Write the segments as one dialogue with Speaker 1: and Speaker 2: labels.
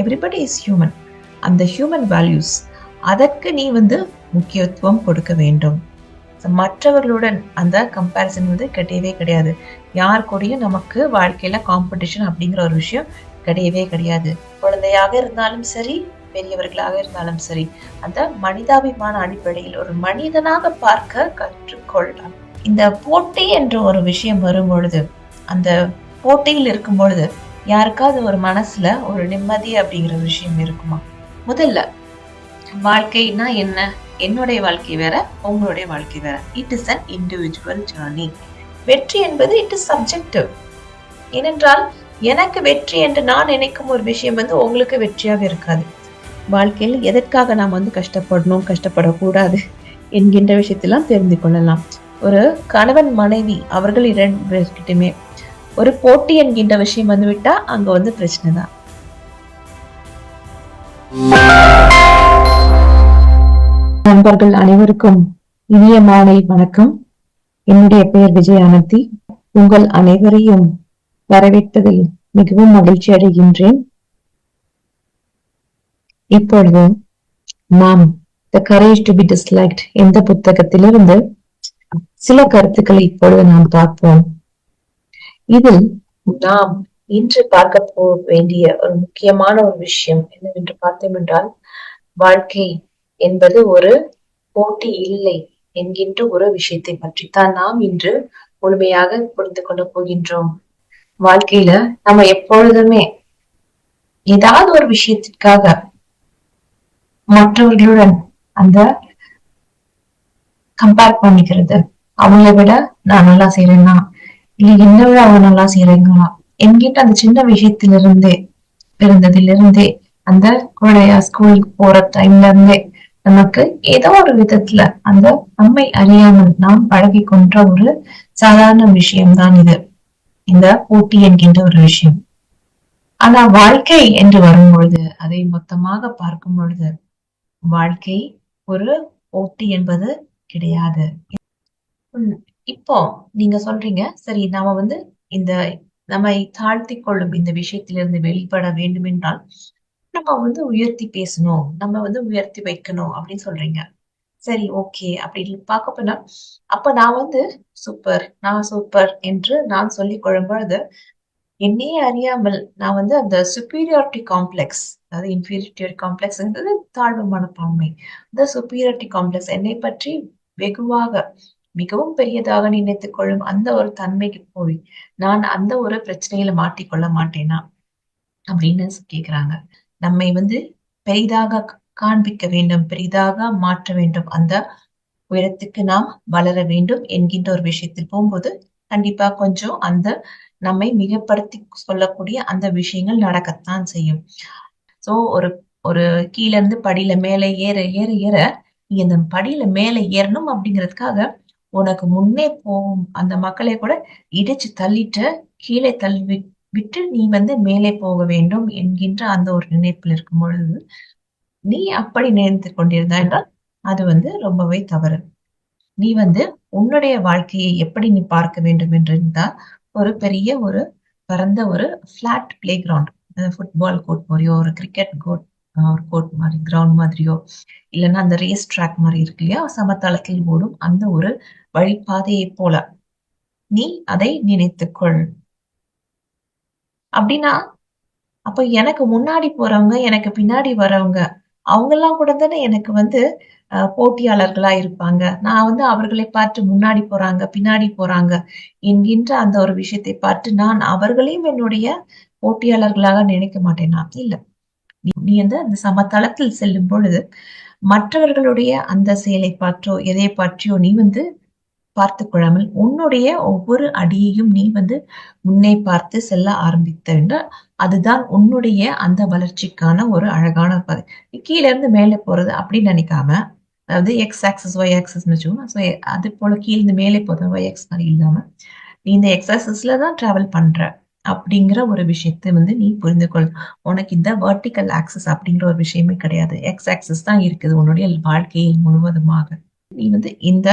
Speaker 1: Everybody is human அந்த human values அதற்கு நீ வந்து முக்கியத்துவம் கொடுக்க வேண்டும். மற்றவர்களுடன் அந்த கம்பேரிசன் வந்து கிடையவே கிடையாது. யார் கூடயும் நமக்கு வாழ்க்கையில காம்படிஷன் அப்படிங்கிற ஒரு விஷயம் கிடையவே கிடையாது. குழந்தையாக இருந்தாலும் சரி பெரியவர்களாக இருந்தாலும் சரி அந்த மனிதாபிமான அடிப்படையில் ஒரு மனிதனாக பார்க்க கற்றுக்கொள்ளலாம் இந்த போட்டி என்ற ஒரு விஷயம் வரும் பொழுது அந்த போட்டியில் இருக்கும் பொழுது யாருக்காவது ஒரு மனசுல ஒரு நிம்மதி அப்படிங்கிற விஷயம் இருக்குமா? முதல்ல வாழ்க்கைனா என்ன? என்னுடைய வாழ்க்கை வேற உங்களுடைய வாழ்க்கை வேற. It is an individual journey வெற்றி என்பது இட் இஸ் சப்ஜெக்டிவ் ஏனென்றால் எனக்கு வெற்றி என்று நான் நினைக்கும் ஒரு விஷயம் வந்து உங்களுக்கு வெற்றியாக இருக்காது. வாழ்க்கையில் எதற்காக நாம் வந்து கஷ்டப்படணும் கஷ்டப்படக்கூடாது என்கின்ற விஷயத்தெல்லாம் தெரிந்து கொள்ளலாம். ஒரு கணவன் மனைவி அவர்கள் இரண்டு பேர்கிட்டயுமே ஒரு போட்டி என்கின்ற விஷயம் வந்து விட்டா அங்க வந்து பிரச்சனை தான்.
Speaker 2: நண்பர்கள் அனைவருக்கும் இனிய மாலை வணக்கம். என்னுடைய பெயர் விஜய் அனந்தி உங்கள் அனைவரையும் வரவேற்பதில் மிகவும் மகிழ்ச்சி அடைகின்றேன். இப்பொழுது நாம் the courage to be disliked என்ற புத்தகத்திலிருந்து சில கருத்துக்களை இப்பொழுது நாம் பார்ப்போம். இதில்
Speaker 1: நாம் இன்று பார்க்க போ வேண்டிய ஒரு முக்கியமான ஒரு விஷயம் என்னவென்று பார்த்தோம் என்றால் வாழ்க்கை என்பது ஒரு போட்டி இல்லை என்கின்ற ஒரு விஷயத்தை பற்றித்தான் நாம் இன்று முழுமையாக புரிந்து கொள்ள போகின்றோம். வாழ்க்கையில நம்ம எப்பொழுதுமே ஏதாவது ஒரு விஷயத்திற்காக மற்றவர்களுடன் அந்த கம்பேர் பண்ணிக்கிறது. அவங்கள விட நான் நல்லா செய்யறேன்னா இல்ல என்ன விட அவங்க நல்லா என்கிட்ட அந்த சின்ன விஷயத்திலிருந்தே இருந்ததிலிருந்தே அந்த குழந்தைய ஸ்கூலுக்கு போற டைம்ல இருந்தே நமக்கு ஏதோ ஒரு விதத்துல அந்த நம்மை அறியாமல் நாம் பழகி கொன்ற ஒரு சாதாரண விஷயம்தான் இது. இந்த போட்டி என்கின்ற ஒரு விஷயம். ஆனா வாழ்க்கை என்று வரும்பொழுது அதை மொத்தமாக பார்க்கும் பொழுது வாழ்க்கை ஒரு போட்டி என்பது கிடையாது. இப்போ நீங்க சொல்றீங்க சரி நாம வந்து இந்த நம்மை தாழ்த்தி கொள்ளும் இந்த விஷயத்திலிருந்து வெளிப்பட வேண்டும் என்றால் நம்ம வந்து உயர்த்தி பேசணும் நம்ம வந்து உயர்த்தி வைக்கணும் அப்படின்னு சொல்றீங்க. சரி ஓகே அப்படின்னு பார்க்க போனா அப்ப நான் வந்து சூப்பர் நான் சூப்பர் என்று நான் சொல்லி கொள்ளும் பொழுது என்னையே அறியாமல் நான் வந்து அந்த சுப்பீரியாரிட்டி காம்ப்ளெக்ஸ் அதாவது இன்ஃபீரியாரிட்டி காம்ப்ளெக்ஸ்ன்றது தாழ்வு மனப்பான்மை. அந்த சுப்பீரியாரிட்டி காம்ப்ளெக்ஸ் என்னை பற்றி வெகுவாக மிகவும் பெரியதாக நினைத்துக் கொள்ளும் அந்த ஒரு தன்மைக்கு போய் நான் அந்த ஒரு பிரச்சனையில மாட்டிக்கொள்ள மாட்டேனா? அப்படின்னு கேக்குறாங்க. நம்மை வந்து பெரிதாக காண்பிக்க வேண்டும் பெரிதாக மாற்ற வேண்டும். அந்த உயரத்துக்கு நாம் வளர வேண்டும் என்கின்ற ஒரு விஷயத்தில் போகும்போது கண்டிப்பா கொஞ்சம் அந்த நம்மை மிகப்படுத்தி சொல்லக்கூடிய அந்த விஷயங்கள் நடக்கத்தான் செய்யும். சோ ஒரு ஒரு கீழ இருந்து படியில மேல ஏற ஏற ஏற நீ அந்த படியில மேல ஏறணும் அப்படிங்கிறதுக்காக உனக்கு முன்னே போகும். அந்த மக்களை கூட இடிச்சு தள்ளிட்டு கீழே தள்ளி விட்- விட்டு நீ வந்து மேலே போக வேண்டும் என்கின்ற அந்த ஒரு நினைப்பில் இருக்கும் பொழுது நீ அப்படி நினைத்து கொண்டிருந்தா என்றால் அது வந்து ரொம்பவே தவறு. நீ வந்து உன்னுடைய வாழ்க்கையை எப்படி நீ பார்க்க வேண்டும் என்று இருந்தால் ஒரு பெரிய ஒரு பரந்த ஒரு flat play ground football court மாதிரியோ ஒரு கிரிக்கெட் கோர்ட் ஒரு கோர்ட் மாதிரி கிரவுண்ட் மாதிரியோ இல்லைன்னா அந்த ரேஸ் ட்ராக் மாதிரி இருக்கு இல்லையா சமதளத்தில் ஓடும் அந்த ஒரு வழிபாதையை போல நீ அதை நினைத்துக்கொள். அப்படின்னா அப்ப எனக்கு முன்னாடி போறவங்க எனக்கு பின்னாடி வரவங்க அவங்க எல்லாம் கூட தானே எனக்கு வந்து போட்டியாளர்களா இருப்பாங்க. நான் வந்து அவர்களை பார்த்து முன்னாடி போறாங்க பின்னாடி போறாங்க என்கின்ற அந்த ஒரு விஷயத்தை பார்த்து நான் அவர்களையும் என்னுடைய போட்டியாளர்களாக நினைக்க மாட்டேனா? இல்ல. நீ வந்து அந்த சமதளத்தில் செல்லும் பொழுது மற்றவர்களுடைய அந்த செயலை பற்றோ எதை பற்றியோ நீ வந்து பார்த்து கொள்ளாமல் உன்னுடைய ஒவ்வொரு அடியையும் நீ வந்து முன்னே பார்த்து செல்ல ஆரம்பித்த என்றால் அதுதான் உன்னுடைய அந்த வளர்ச்சிக்கான ஒரு அழகான பாதை. நீ கீழே இருந்து மேலே போறது அப்படின்னு நினைக்காம அதாவது எக்ஸ் ஆக்சஸ் ஒய் ஆக்சஸ்னு வச்சுக்கோங்க. ஸோ அது போல கீழே இருந்து மேலே போறது ஒய் எக்ஸ் மாதிரி இல்லாம நீ இந்த எக்ஸ் ஆக்சஸ்ல தான் டிராவல் பண்ற. அப்படிங்கிற ஒரு விஷயத்தை வந்து நீ புரிந்து கொள் உனக்கு இந்த வெர்டிக்கல் ஆக்சஸ் அப்படிங்கிற ஒரு விஷயமே கிடையாது. எக்ஸ் ஆக்சஸ் தான் இருக்குது உன்னுடைய வாழ்க்கையை முழுவதுமாக. நீ வந்து இந்த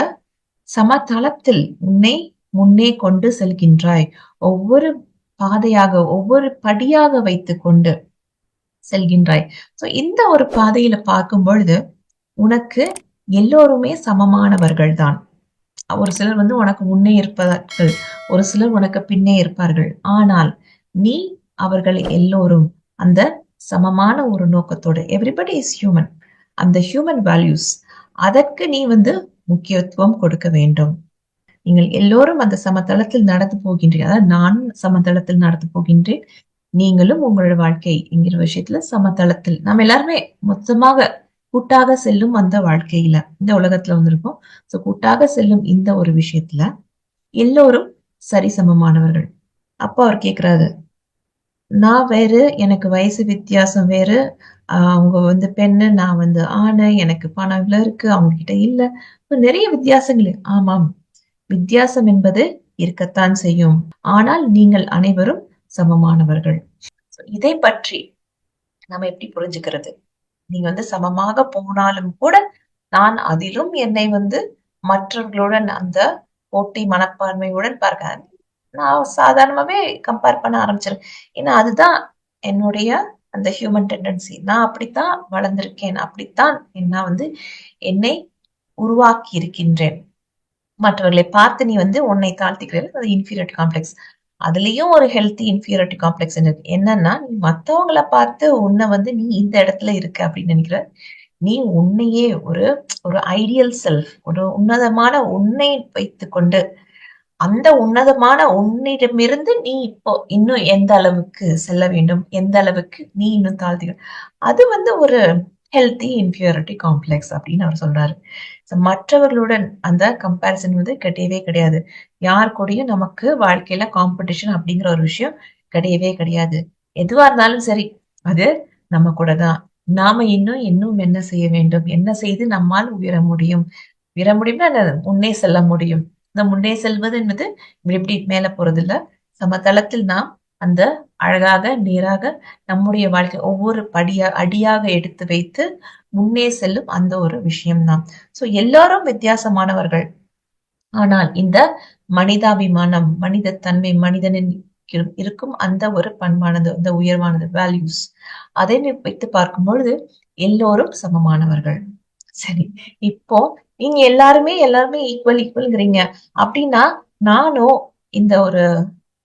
Speaker 1: சமதளத்தில் உன்னை முன்னே கொண்டு செல்கின்றாய். ஒவ்வொரு பாதையாக ஒவ்வொரு படியாக வைத்துக் கொண்டு செல்கின்றாய். சோ இந்த ஒரு பாதையில பார்க்கும் பொழுது உனக்கு எல்லோருமே சமமானவர்கள் தான் ஒரு சிலர் வந்து உனக்கு முன்னே இருப்பார்கள் ஒரு சிலர் உனக்கு பின்னே இருப்பார்கள். ஆனால் நீ அவர்கள் எல்லோரும் அந்த சமமான ஒரு நோக்கத்தோடு எவ்ரிபடி இஸ் ஹியூமன் அந்த ஹியூமன் வேல்யூஸ் அதற்கு நீ வந்து முக்கியத்துவம் கொடுக்க வேண்டும். நீங்கள் எல்லோரும் அந்த சமதளத்தில் நடந்து போகின்றீர்கள். அதாவது நான் சமதளத்தில் நடந்து போகின்றேன் நீங்களும் உங்களோட வாழ்க்கை என்கிற விஷயத்துல சமதளத்தில். நம்ம எல்லாருமே மொத்தமாக கூட்டாக செல்லும் அந்த வாழ்க்கையில இந்த உலகத்துல வந்திருக்கோம். சோ கூட்டாக செல்லும் இந்த ஒரு விஷயத்துல எல்லோரும் சரிசமமானவர்கள் அப்ப அவர் கேக்குறாரு நான் வேறு எனக்கு வயசு வித்தியாசம் வேறு. ஆஹ் அவங்க வந்து பெண்ணு நான் வந்து ஆணு எனக்கு பணம் இருக்கு அவங்க கிட்ட இல்ல நிறைய வித்தியாசங்கள். ஆமாம் வித்தியாசம் என்பது இருக்கத்தான் செய்யும். ஆனால் நீங்கள் அனைவரும் சமமானவர்கள். இதை பற்றி நம்ம எப்படி புரிஞ்சுக்கிறது? நீங்க வந்து சமமாக போனாலும் கூட நான் அதிலும் என்னை வந்து மற்றவர்களுடன் அந்த போட்டி மனப்பான்மையுடன் பார்க்க நான் சாதாரணமாவே கம்பேர் பண்ண ஆரம்பிச்சிருக்கேன் ஏன்னா அதுதான் என்னுடைய அந்த ஹியூமன் டெண்டன்சி நான் அப்படித்தான் வளர்ந்திருக்கேன். அப்படித்தான் நான் வந்து என்னை உருவாக்கி இருக்கின்றேன் மற்றவர்களை பார்த்து நீ வந்து உன்னை தாழ்த்திக்கிறேன். அது இன்ஃபீரியர் காம்ப்ளெக்ஸ் அதுலயும் ஒரு ஹெல்த்தி இன்ஃபீரியாரிட்டி காம்ப்ளெக்ஸ் இருக்கு என்னன்னா நீ மத்தவங்கள பார்த்து உன்னை வந்து நீ இந்த இடத்துல இருக்க அப்படின்னு நினைக்கிற நீ உன்னையே ஒரு ஒரு ஐடியல் செல்ஃப் ஒரு உன்னதமான உன்னை வைத்துக்கொண்டு அந்த உன்னதமான உன்னிடமிருந்து நீ இப்போ இன்னும் எந்த அளவுக்கு செல்ல வேண்டும்? எந்த அளவுக்கு நீ இன்னும் தாழ்த்தி அது வந்து ஒரு ஹெல்த்தி இன்ஃபியூரிட்டி காம்ப்ளெக்ஸ் அப்படின்னு அவர் சொல்றாரு. மற்றவர்களுடன் அந்த கம்பேரிசன் வந்து கிடையவே கிடையாது. யார் கூடயும் நமக்கு வாழ்க்கையில காம்படிஷன் அப்படிங்கிற ஒரு விஷயம் கிடையவே கிடையாது. எதுவா இருந்தாலும் சரி அது நம்ம கூட தான். நாம இன்னும் இன்னும் என்ன செய்ய வேண்டும்? என்ன செய்து நம்மால் உயர முடியும்? உயர முடியும்னா முன்னே செல்ல முடியும். இந்த முன்னே செல்வது என்பது இப்படி இப்படி மேல போறது இல்ல சமதளத்தில் நாம் அந்த அழகாக நேராக நம்முடைய வாழ்க்கை ஒவ்வொரு படியா அடியாக எடுத்து வைத்து முன்னே செல்லும் அந்த ஒரு விஷயம்தான். சோ எல்லாரும் வித்தியாசமானவர்கள். ஆனால் இந்த மனிதாபிமானம் மனித தன்மை மனிதனின் இருக்கும் அந்த ஒரு பண்பானது அந்த உயர்வானது வேல்யூஸ் அதை வைத்து பார்க்கும் பொழுது எல்லோரும் சமமானவர்கள். சரி இப்போ நீங்க எல்லாருமே எல்லாருமே ஈக்குவல் ஈக்குவல்ங்கிறீங்க அப்படின்னா நானும் இந்த ஒரு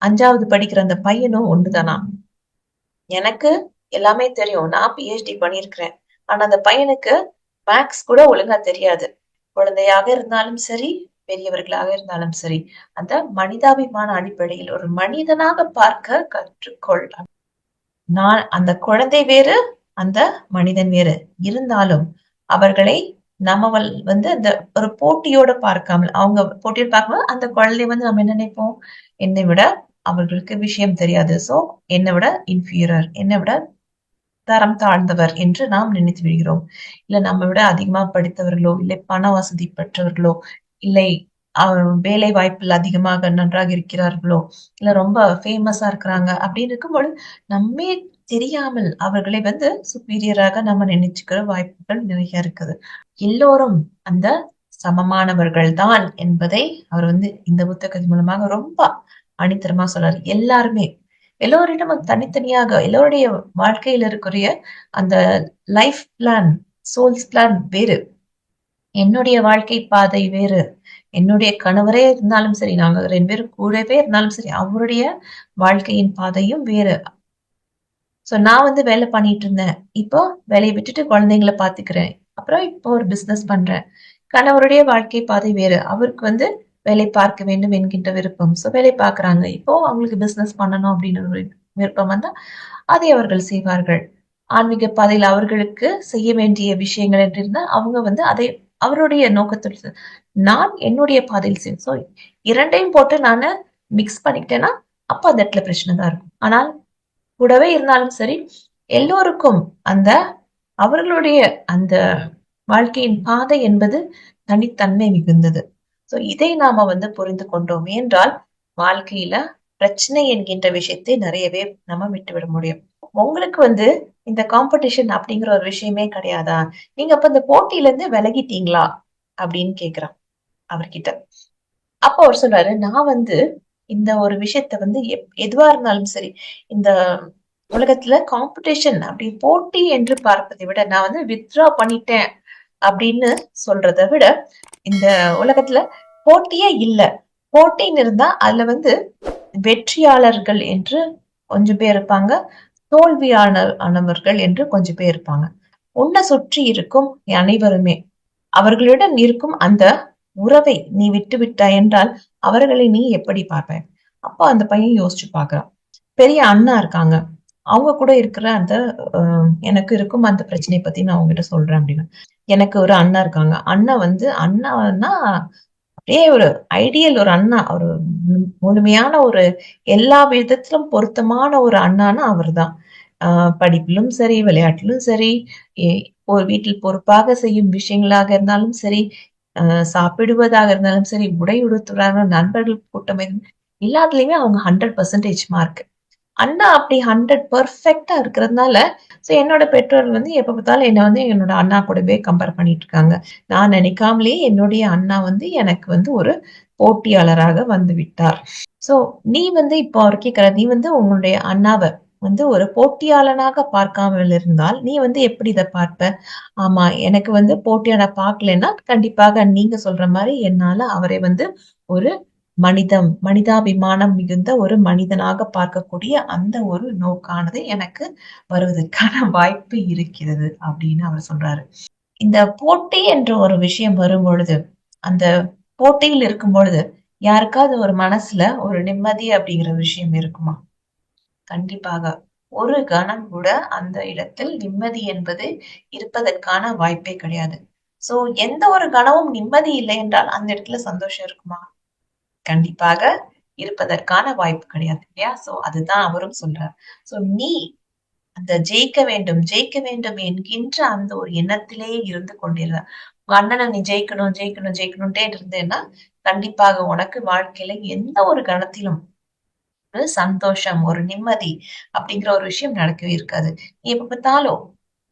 Speaker 1: அஞ்சாவது படிக்கிற அந்த பையனும் ஒண்ணுதானா? எனக்கு எல்லாமே தெரியும். நான் பிஹெச்டி பண்ணியிருக்கிறேன். ஆனா அந்த பையனுக்கு மேக்ஸ் கூட ஒழுங்கா தெரியாது. குழந்தையாக இருந்தாலும் சரி பெரியவர்களாக இருந்தாலும் சரி அந்த மனிதாபிமான அடிப்படையில் ஒரு மனிதனாக பார்க்க கற்றுக்கொள். நான் அந்த குழந்தை வேறு அந்த மனிதன் வேறு. இருந்தாலும் அவர்களை நம்ம வந்து அந்த ஒரு போட்டியோட பார்க்காமல் அவங்க போட்டியோட பார்க்கும்போது அந்த குழந்தை வந்து நம்ம என்ன நினைப்போம்? என்னை விட அவர்களுக்கு விஷயம் தெரியாது. சோ என்னை விட இன்ஃபீரியர் என்னை விட தரம் தாழ்ந்தவர் என்று நாம் நினைத்து விடுகிறோம். இல்ல நம்ம விட அதிகமா படித்தவர்களோ இல்லை பண வசதி பெற்றவர்களோ இல்லை வேலை வாய்ப்பில் அதிகமாக நன்றாக இருக்கிறார்களோ இல்ல ரொம்ப ஃபேமஸா இருக்கிறாங்க அப்படின்னு இருக்கும்போது நம்மே தெரியாமல் அவர்களை வந்து சுப்பீரியராக நம்ம நினைச்சுக்கிற வாய்ப்புகள் நிறைய இருக்குது. எல்லோரும் அந்த சமமானவர்கள் தான் என்பதை அவர் வந்து இந்த புத்தகத்தின் மூலமாக ரொம்ப அணித்தரமா சொல்றாரு. எல்லாருமே எல்லோரிடமும் தனித்தனியாக எல்லோருடைய வாழ்க்கையில இருக்கிற அந்த லைஃப் பிளான் சோல்ஸ் பிளான் வேறு. என்னுடைய வாழ்க்கை பாதை வேறு. என்னுடைய கணவரே இருந்தாலும் சரி நாங்க ரெண்டு பேரும் கூடவே இருந்தாலும் சரி அவருடைய வாழ்க்கையின் பாதையும் வேறு. சோ நான் வந்து வேலை பண்ணிட்டு இருந்தேன். இப்போ வேலையை விட்டுட்டு குழந்தைங்களை பாத்துக்கிறேன் அப்புறம் இப்போ ஒரு பிசினஸ் பண்றேன். கணவருடைய வாழ்க்கை பாதை வேறு. அவருக்கு வந்து வேலை பார்க்க வேண்டும் என்கின்ற விருப்பம். சோ வேலை பார்க்கறாங்க. இப்போ அவங்களுக்கு பிசினஸ் பண்ணணும் அப்படின்னு ஒரு விருப்பம் வந்தா அதை அவர்கள் செய்வார்கள். ஆன்மீக பாதையில் அவர்களுக்கு செய்ய வேண்டிய விஷயங்கள் என்று இருந்தால் அவங்க வந்து அதை அவருடைய நோக்கத்தில் நான் என்னுடைய பாதையில் செய்வேன் ஸோ இரண்டையும் போட்டு நான் மிக்ஸ் பண்ணிக்கிட்டேன்னா அப்போ அந்த இடத்துல பிரச்சனை தான் இருக்கும். ஆனால் கூடவே இருந்தாலும் சரி எல்லோருக்கும் அந்த அவர்களுடைய அந்த வாழ்க்கையின் பாதை என்பது தனித்தன்மை மிகுந்தது. சோ இதை நாம வந்து புரிந்து கொண்டோம். என்றால் வாழ்க்கையில பிரச்சனை என்கின்ற விஷயத்தை நிறையவே நம்ம விட்டு விட முடியும். உங்களுக்கு வந்து இந்த காம்படிஷன் அப்படிங்கிற ஒரு விஷயமே கிடையாதா? நீங்க அப்ப இந்த போட்டியில இருந்து விலகிட்டீங்களா? அப்படின்னு கேக்குறான் அவர்கிட்ட. அப்ப அவர் சொல்றாரு நான் வந்து இந்த ஒரு விஷயத்த வந்து எப்- எதுவா இருந்தாலும் சரி இந்த உலகத்துல காம்படிஷன் அப்படி போட்டி என்று பார்ப்பதை விட நான் வந்து வித்ரா பண்ணிட்டேன். அப்படின்னு சொல்றதை விட இந்த உலகத்துல போட்டியே இல்ல. போட்டின்னு இருந்தா அதுல வந்து வெற்றியாளர்கள் என்று கொஞ்சம் பேர் இருப்பாங்க தோல்வியானவர்கள் ஆனவர்கள் என்று கொஞ்சம் பேர் இருப்பாங்க. உன்னை சுற்றி இருக்கும் அனைவருமே அவர்களுடன் இருக்கும் அந்த உறவை நீ விட்டு விட்டாய் என்றால் அவர்களை நீ எப்படி பார்ப்ப? அப்போ அந்த பையன் யோசிச்சு பாக்குறான் பெரிய அண்ணா இருக்காங்க. அவங்க கூட இருக்கிற அந்த அஹ், எனக்கு இருக்கும் அந்த பிரச்சனையை பத்தி நான் அவங்ககிட்ட சொல்றேன் அப்படின்னு. எனக்கு ஒரு அண்ணா இருக்காங்க. அண்ணா வந்து அண்ணான்னா அப்படியே ஒரு ஐடியல் ஒரு அண்ணா. ஒரு முழுமையான ஒரு எல்லா விதத்திலும் பொருத்தமான ஒரு அண்ணானா அவர்தான். ஆஹ் படிப்பிலும் சரி விளையாட்டிலும் சரி ஒரு வீட்டில் பொறுப்பாக செய்யும் விஷயங்களாக இருந்தாலும் சரி ஆஹ் சாப்பிடுவதாக இருந்தாலும் சரி உடை உடுத்துறாங்க நண்பர்கள் கூட்டம் எல்லாத்துலயுமே அவங்க ஹண்ட்ரட் பர்சன்டேஜ் மார்க் அண்ணா அப்படி ஹண்ட்ரட் பர்ஃபெக்டா இருக்கிறதுனால சோ என்னோட பெற்றோர்கள் வந்து எப்ப பார்த்தாலும் என்ன வந்து என்னோட அண்ணா கூடவே கம்பேர் பண்ணிட்டு இருக்காங்க. நான் நினைக்காமலே என்னுடைய அண்ணா வந்து எனக்கு வந்து ஒரு போட்டியாளராக வந்து விட்டார். சோ நீ வந்து இப்போ அவர் நீ வந்து உங்களுடைய அண்ணாவை வந்து ஒரு போட்டியாளனாக பார்க்காமல் இருந்தால் நீ வந்து எப்படி இதை பார்ப்ப? ஆமா எனக்கு வந்து போட்டியாளர் பார்க்கலைன்னா கண்டிப்பாக நீங்க சொல்ற மாதிரி என்னால அவரை வந்து ஒரு மனிதம் மனிதாபிமானம் மிகுந்த ஒரு மனிதனாக பார்க்கக்கூடிய அந்த ஒரு நோக்கானது எனக்கு வருவதற்கான வாய்ப்பு இருக்கிறது அப்படின்னு அவர் சொல்றாரு. இந்த போட்டி என்ற ஒரு விஷயம் வரும் பொழுது அந்த போட்டியில் இருக்கும் பொழுது யாருக்காவது ஒரு மனசுல ஒரு நிம்மதி அப்படிங்கிற விஷயம் இருக்குமா? கண்டிப்பாக. ஒரு கணம் கூட அந்த இடத்தில் நிம்மதி என்பது இருப்பதற்கான வாய்ப்பே கிடையாது. சோ எந்த ஒரு கணமும் நிம்மதி இல்லை என்றால் அந்த இடத்துல சந்தோஷம் இருக்குமா? கண்டிப்பாக இருப்பதற்கான வாய்ப்பு கிடையாது இல்லையா? சோ அதுதான் அவரும் சொல்றார். சோ நீ அந்த ஜெயிக்க வேண்டும் ஜெயிக்க வேண்டும் என்கின்ற அந்த ஒரு எண்ணத்திலே இருந்து கொண்டிருந்த உங்க அண்ணனை நீ ஜெயிக்கணும் ஜெயிக்கணும் ஜெயிக்கணும்ட்டே இருந்தேன்னா கண்டிப்பாக உனக்கு வாழ்க்கையில எந்த ஒரு கணத்திலும் ஒரு சந்தோஷம் ஒரு நிம்மதி அப்படிங்கிற ஒரு விஷயம் நடக்கவே இருக்காது. நீ எப்ப பார்த்தாலும்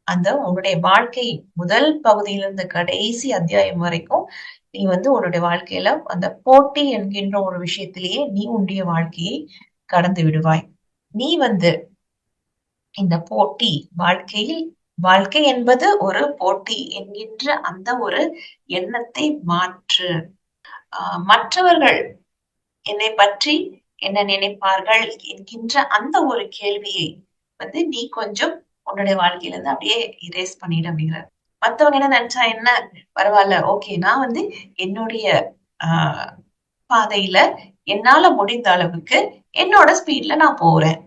Speaker 1: அந்த உன்னுடைய வாழ்க்கை முதல் பகுதியிலிருந்து கடைசி அத்தியாயம் வரைக்கும் நீ வந்து உன்னுடைய வாழ்க்கையில அந்த போட்டி என்கின்ற ஒரு விஷயத்திலேயே நீ உன்னுடைய வாழ்க்கையை கடந்து விடுவாய். நீ வந்து இந்த போட்டி வாழ்க்கையில் வாழ்க்கை என்பது ஒரு போட்டி என்கின்ற அந்த ஒரு எண்ணத்தை மாற்று. ஆஹ் மற்றவர்கள் என்னை பற்றி என்ன நினைப்பார்கள் என்கின்ற அந்த ஒரு கேள்வியை வந்து நீ கொஞ்சம் உன்னுடைய வாழ்க்கையில இருந்து அப்படியே இரேஸ் பண்ணிடு அப்படிங்கிற மத்தவங்க என்ன நினைச்சா என்ன? பரவாயில்ல ஓகே நான் வந்து என்னுடைய ஆஹ் பாதையில என்னால முடிந்த அளவுக்கு என்னோட ஸ்பீட்ல நான் போறேன்.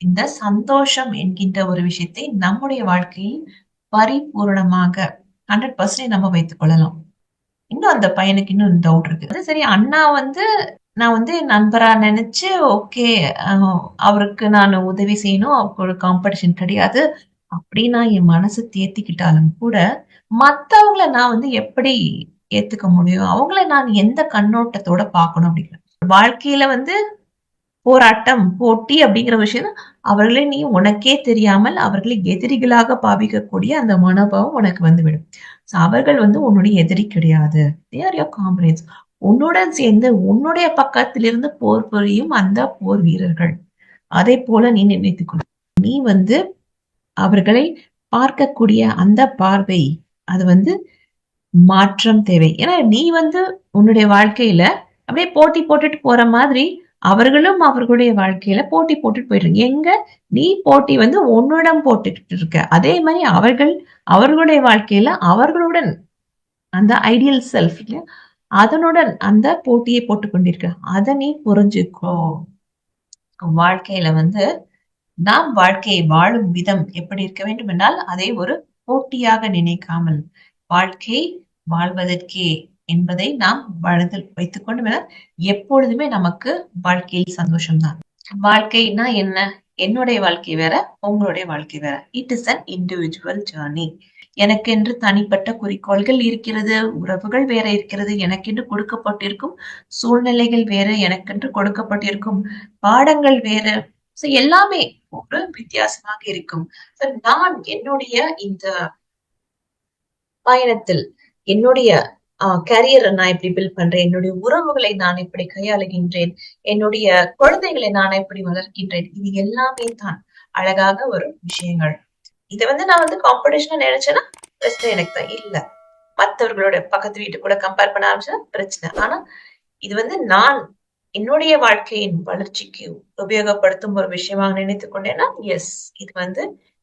Speaker 1: இந்த சந்தோஷம் என்கின்ற ஒரு விஷயத்தை நம்முடைய வாழ்க்கையில் பரிபூரணமாக ஹண்ட்ரட் பர்சன்டேஜ் நம்ம வைத்துக் கொள்ளலாம். இன்னும் அந்த பையனுக்கு இன்னும் டவுட் இருக்கு. அது சரி அண்ணா வந்து நான் வந்து நண்பரா நினைச்சு ஓகே அவருக்கு நான் உதவி செய்யணும் அவருக்கு ஒரு காம்படிஷன் கிடையாது அப்படி நான் என் மனசு தேத்திக்கிட்டாலும் கூட மத்தவங்களை நான் வந்து எப்படி ஏத்துக்க முடியும்? அவங்கள நான் எந்த கண்ணோட்டத்தோட பார்க்கணும் அப்படிங்கிற? வாழ்க்கையில வந்து போராட்டம் போட்டி அப்படிங்கிற விஷயம் அவர்களை நீ உனக்கே தெரியாமல் அவர்களை எதிரிகளாக பாவிக்கக்கூடிய அந்த மனோபாவம் உனக்கு வந்துவிடும். விடும் அவர்கள் வந்து உன்னுடைய எதிரி கிடையாது. தேர் யோர் காம்ரேட்ஸ் உன்னுடன் சேர்ந்து உன்னுடைய பக்கத்திலிருந்து போர் புரியும் அந்த போர் வீரர்கள். அதே போல நீ நினைத்துக்கொள். நீ வந்து அவர்களை பார்க்கக்கூடிய அந்த பார்வை அது வந்து மாற்றம் தேவை. ஏன்னா நீ வந்து உன்னுடைய வாழ்க்கையில அப்படியே போட்டி போட்டுட்டு போற மாதிரி அவர்களும் அவர்களுடைய வாழ்க்கையில போட்டி போட்டுட்டு போயிட்டு எங்க நீ போட்டி வந்து உன்னிடம் போட்டுக்கிட்டு இருக்க. அதே மாதிரி அவர்கள் அவர்களுடைய வாழ்க்கையில அவர்களுடன் அந்த ஐடியல் செல்ஃப் அதனுடன் அந்த போட்டியை போட்டு கொண்டிருக்க. அதை நீ புரிஞ்சுக்கோ. வாழ்க்கையில வந்து நாம் வாழ்க்கையை வாழும் விதம் எப்படி இருக்க வேண்டும் என்றால் அதை ஒரு போட்டியாக நினைக்காமல் வாழ்க்கை வாழ்வதற்கே என்பதை நாம் மனதில் வைத்துக் கொண்டு எப்பொழுதுமே நமக்கு வாழ்க்கையில் சந்தோஷம்தான். வாழ்க்கைனா என்ன? என்னுடைய வாழ்க்கை வேற உங்களுடைய வாழ்க்கை வேற. It is an individual journey எனக்கென்று தனிப்பட்ட குறிக்கோள்கள் இருக்கிறது உறவுகள் வேற இருக்கிறது எனக்கென்று கொடுக்கப்பட்டிருக்கும் சூழ்நிலைகள் வேற எனக்கென்று கொடுக்கப்பட்டிருக்கும் பாடங்கள் வேற. எல்லாமே ஒரு வித்தியாசமாக இருக்கும். நான் என்னுடைய இந்த பயணத்தில் என்னுடைய கரியரை நான் எப்படி பில்ட் பண்றேன்? என்னுடைய உறவுகளை நான் எப்படி கையாளுகின்றேன்? என்னுடைய குழந்தைகளை நான் எப்படி வளர்க்கின்றேன்? இது எல்லாமே தான் அழகாக வரும் விஷயங்கள். இதை வந்து நான் வந்து காம்படிஷன் நினைச்சேன்னா பிரச்சனை எனக்கு தான் இல்ல. மற்றவர்களோட பக்கத்து வீட்டு கூட கம்பேர் பண்ண ஆரம்பிச்சா பிரச்சனை. ஆனா இது வந்து நான் என்னுடைய வாழ்க்கையின் வளர்ச்சிக்கு உபயோகப்படுத்தும் ஒரு விஷயமாக நினைத்து கொண்டேன்னா எஸ் இது வந்து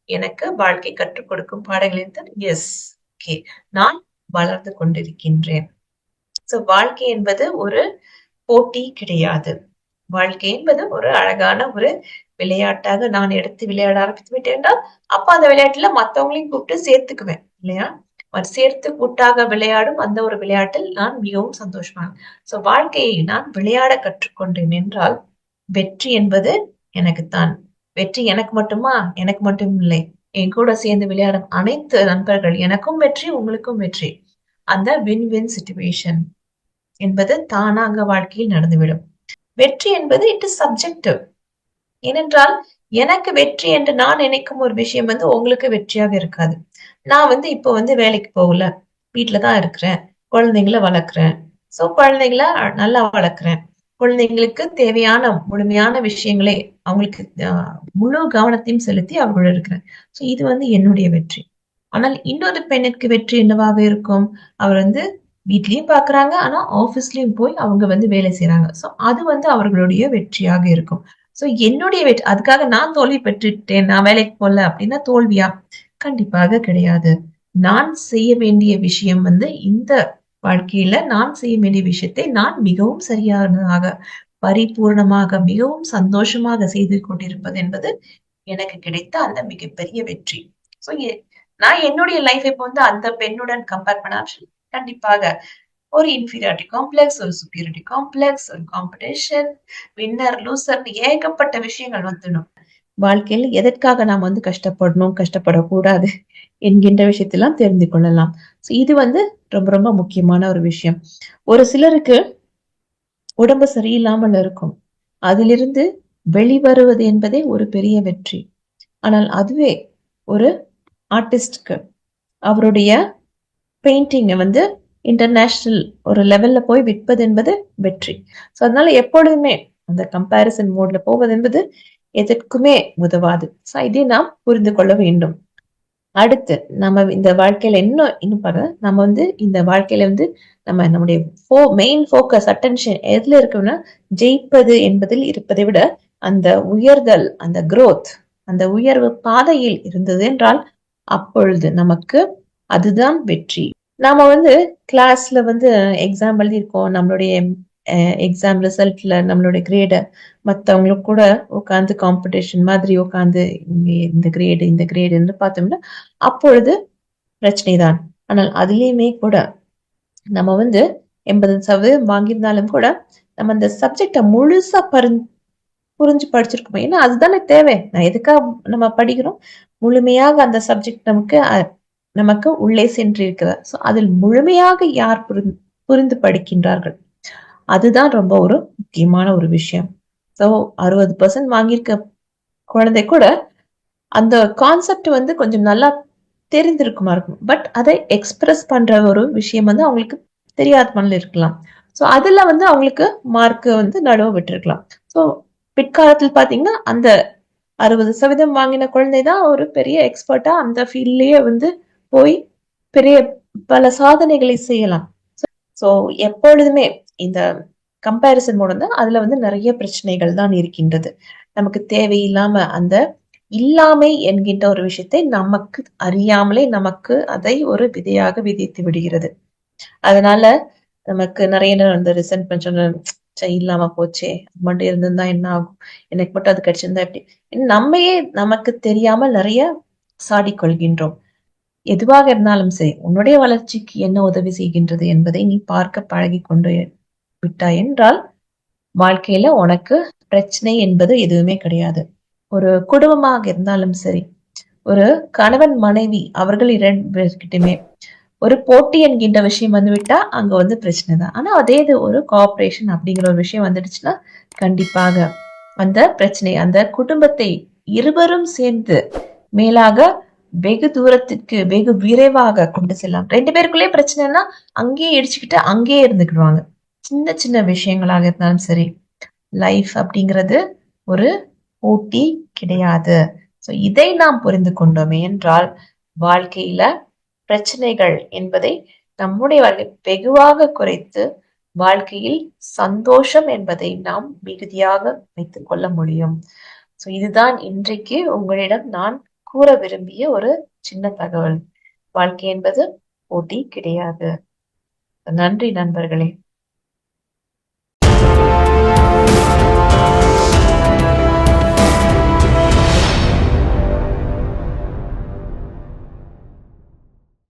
Speaker 1: எனக்கு வாழ்க்கை கற்றுக் கொடுக்கும் பாடங்களின் எஸ் ஓகே நான் வளர்ந்து கொண்டிருக்கின்றேன். சோ வாழ்க்கை என்பது ஒரு போட்டி கிடையாது. வாழ்க்கை என்பது ஒரு அழகான ஒரு விளையாட்டாக நான் எடுத்து விளையாட ஆரம்பித்து விட்டேன் என்றால் அப்ப அந்த விளையாட்டுல மத்தவங்களையும் கூப்பிட்டு சேர்த்துக்குவேன் இல்லையா? சேர்த்து கூட்டாக விளையாடும் அந்த ஒரு விளையாட்டில் நான் மிகவும் சந்தோஷமாக சோ வாழ்க்கையை நான் விளையாட கற்றுக்கொண்டேன் என்றால் வெற்றி என்பது எனக்குத்தான். வெற்றி எனக்கு மட்டுமா? எனக்கு மட்டும் இல்லை. என் கூட சேர்ந்து விளையாடும் அனைத்து நண்பர்கள் எனக்கும் வெற்றி உங்களுக்கும் வெற்றி. அந்த வின் வின் சுச்சுவேஷன் என்பது தானாக வாழ்க்கையில் நடந்துவிடும். வெற்றி என்பது இட் இஸ் சப்ஜெக்டிவ் ஏனென்றால் எனக்கு வெற்றி என்று நான் நினைக்கும் ஒரு விஷயம் வந்து உங்களுக்கு வெற்றியாக இருக்காது. நான் வந்து இப்போ வந்து வேலைக்கு போகல. வீட்டில தான் இருக்கிறேன். குழந்தைங்கள வளர்க்குறேன். ஸோ குழந்தைங்கள நல்லா வளர்க்குறேன். குழந்தைங்களுக்கு தேவையான முழுமையான விஷயங்களை அவங்களுக்கு முழு கவனத்தையும் செலுத்தி அவர்களோட இருக்கிறேன். ஸோ இது வந்து என்னுடைய வெற்றி. ஆனால் இன்னொரு பெண்ணுக்கு வெற்றி என்னவாகவே இருக்கும்? அவர் வந்து வீட்லயும் பாக்குறாங்க. ஆனா ஆபீஸ்லயும் போய் அவங்க வந்து வேலை செய்யறாங்க ஸோ அது வந்து அவர்களுடைய வெற்றியாக இருக்கும். ஸோ என்னுடைய வெற்றி அதுக்காக நான் தோல்வி பெற்றுட்டேன். நான் வேலைக்கு போகல அப்படின்னா தோல்வியா? கண்டிப்பாக கிடையாது. நான் செய்ய வேண்டிய விஷயம் வந்து இந்த வாழ்க்கையில நான் செய்ய வேண்டிய விஷயத்தை நான் மிகவும் சரியானதாக பரிபூர்ணமாக மிகவும் சந்தோஷமாக செய்து கொண்டிருப்பது என்பது எனக்கு கிடைத்த அந்த மிகப்பெரிய வெற்றி. சோ நான் என்னுடைய லைஃப் இப்போ வந்து அந்த பெண்ணுடன் கம்பேர் பண்ண கண்டிப்பாக ஒரு இன்ஃபீரியாரிட்டி காம்ப்ளெக்ஸ் ஒரு சுப்பீரியாரிட்டி காம்ப்ளெக்ஸ் ஒரு காம்படிஷன் வின்னர் லூசர்னு ஏகப்பட்ட விஷயங்கள் வந்துடும். வாழ்க்கையில் எதற்காக நாம் வந்து கஷ்டப்படணும் கஷ்டப்படக்கூடாது என்கின்ற விஷயத்தெல்லாம் தெரிந்து கொள்ளலாம். இது வந்து ரொம்ப ரொம்ப முக்கியமான ஒரு விஷயம். ஒரு சிலருக்கு உடம்பு சரியில்லாமல் இருக்கும். அதிலிருந்து வெளிவருவது என்பதே ஒரு பெரிய வெற்றி. ஆனால் அதுவே ஒரு ஆர்டிஸ்ட்க்கு அவருடைய பெயிண்டிங்கை வந்து இன்டர்நேஷ்னல் ஒரு லெவல்ல போய் விற்பது என்பது வெற்றி. ஸோ அதனால எப்பொழுதுமே அந்த கம்பேரிசன் மோட்ல போவது என்பது எதற்குமே உதவாது. ஸோ இதை நாம் புரிந்து கொள்ள வேண்டும். அடுத்து நம்ம இந்த வாழ்க்கையில இன்னும் இன்னும் பாருங்க. நம்ம வந்து இந்த வாழ்க்கையில வந்து நம்ம நம்முடைய ஃபோ மெயின் ஃபோக்கஸ் அட்டென்ஷன் எதுல இருக்கணும்னா ஜெயிப்பது என்பதில் இருப்பதை விட அந்த உயர்தல் அந்த குரோத் அந்த உயர்வு பாதையில் இருந்தது என்றால் அப்பொழுது நமக்கு அதுதான் வெற்றி. நாம வந்து கிளாஸ்ல வந்து எக்ஸாம் எழுதியிருக்கோம். நம்மளுடைய எக்ஸாம் ரிசல்ட்ல நம்மளுடைய கிரேடை மற்றவங்களுக்கு கூட உட்காந்து காம்படிஷன் மாதிரி உட்காந்து இந்த கிரேடு இந்த கிரேடுன்னு பார்த்தோம்னா அப்பொழுது பிரச்சனை தான். ஆனால் அதுலேயுமே கூட நம்ம வந்து எண்பது சதவீதம் வாங்கியிருந்தாலும் கூட நம்ம அந்த சப்ஜெக்டை முழுசா பரி புரிஞ்சு படிச்சிருக்கோம்? ஏன்னா அதுதானே தேவை. நான் எதுக்காக நம்ம படிக்கிறோம்? முழுமையாக அந்த சப்ஜெக்ட் நமக்கு நமக்கு உள்ளே சென்று இருக்கிறார் ஸோ அதில் முழுமையாக யார் புரிந்து புரிந்து படிக்கின்றார்கள்? அதுதான் ரொம்ப ஒரு முக்கியமான ஒரு விஷயம். ஸோ அறுபது பர்சன்ட் வாங்கியிருக்க குழந்தை கூட அந்த கான்செப்ட் வந்து கொஞ்சம் நல்லா தெரிந்திருக்குமா இருக்கும். பட் அதை எக்ஸ்பிரஸ் பண்ற ஒரு விஷயம் வந்து அவங்களுக்கு தெரியாதமல்ல இருக்கலாம். ஸோ அதுல வந்து அவங்களுக்கு மார்க் வந்து நடுவ விட்டுருக்கலாம். ஸோ பிற்காலத்தில் பாத்தீங்கன்னா அந்த அறுபது சதவீதம் வாங்கின குழந்தை தான் ஒரு பெரிய எக்ஸ்பர்ட்டா அந்த ஃபீல்ட்லயே வந்து போய் பெரிய பல சாதனைகளை செய்யலாம். ஸோ எப்பொழுதுமே இந்த கம்பேரிசன் மூலம் தான் அதுல வந்து நிறைய பிரச்சனைகள் தான் இருக்கின்றது. நமக்கு தேவையில்லாம அந்த இல்லாமை என்கின்ற ஒரு விஷயத்தை நமக்கு அறியாமலே நமக்கு அதை ஒரு விதையாக விதைத்து விடுகிறது. அதனால நமக்கு நிறைய நேரம் இந்த ரிசன்ட் ச்சே இல்லாம போச்சே மட்டும் இருந்திருந்தா என்ன ஆகும்? எனக்கு மட்டும் அது கிடைச்சிருந்தா எப்படி? நம்மையே நமக்கு தெரியாம நிறைய சாடிக்கொள்கின்றோம். எதுவாக இருந்தாலும் சரி உன்னுடைய வளர்ச்சிக்கு என்ன உதவி செய்கின்றது என்பதை நீ பார்க்க பழகி கொண்டு விட்டாய் என்றால் வாழ்க்கையில உனக்கு பிரச்சனை என்பது எதுவுமே கிடையாது. ஒரு குடும்பமாக இருந்தாலும் சரி ஒரு கணவன் மனைவி அவர்கள் இரண்டு பேர்கிட்டயுமே ஒரு போட்டி என்கின்ற விஷயம் வந்துவிட்டா அங்க வந்து பிரச்சனை தான். ஆனா அதே இது ஒரு கோஆப்ரேஷன் அப்படிங்கிற ஒரு விஷயம் வந்துடுச்சுன்னா கண்டிப்பாக அந்த பிரச்சனை அந்த குடும்பத்தை இருவரும் சேர்ந்து மேலாக வெகு தூரத்திற்கு வெகு விரைவாக கொண்டு செல்லலாம். ரெண்டு பேருக்குள்ளே பிரச்சனைனா அங்கேயே இடிச்சுக்கிட்டு அங்கேயே இருந்துக்கிடுவாங்க. சின்ன சின்ன விஷயங்களாக இருந்தாலும் சரி லைஃப் அப்படிங்கிறது ஒரு போட்டி கிடையாது. ஸோ இதை நாம் புரிந்து கொண்டோமே என்றால் வாழ்க்கையில பிரச்சனைகள் என்பதை நம்முடைய வாழ்க்கை வெகுவாக குறைத்து வாழ்க்கையில் சந்தோஷம் என்பதை நாம் மிகுதியாக வைத்துக் கொள்ள முடியும். ஸோ இதுதான் இன்றைக்கு உங்களிடம் நான் கூற விரும்பிய ஒரு சின்ன தகவல். வாழ்க்கை என்பது போட்டி கிடையாது. நன்றி நண்பர்களே.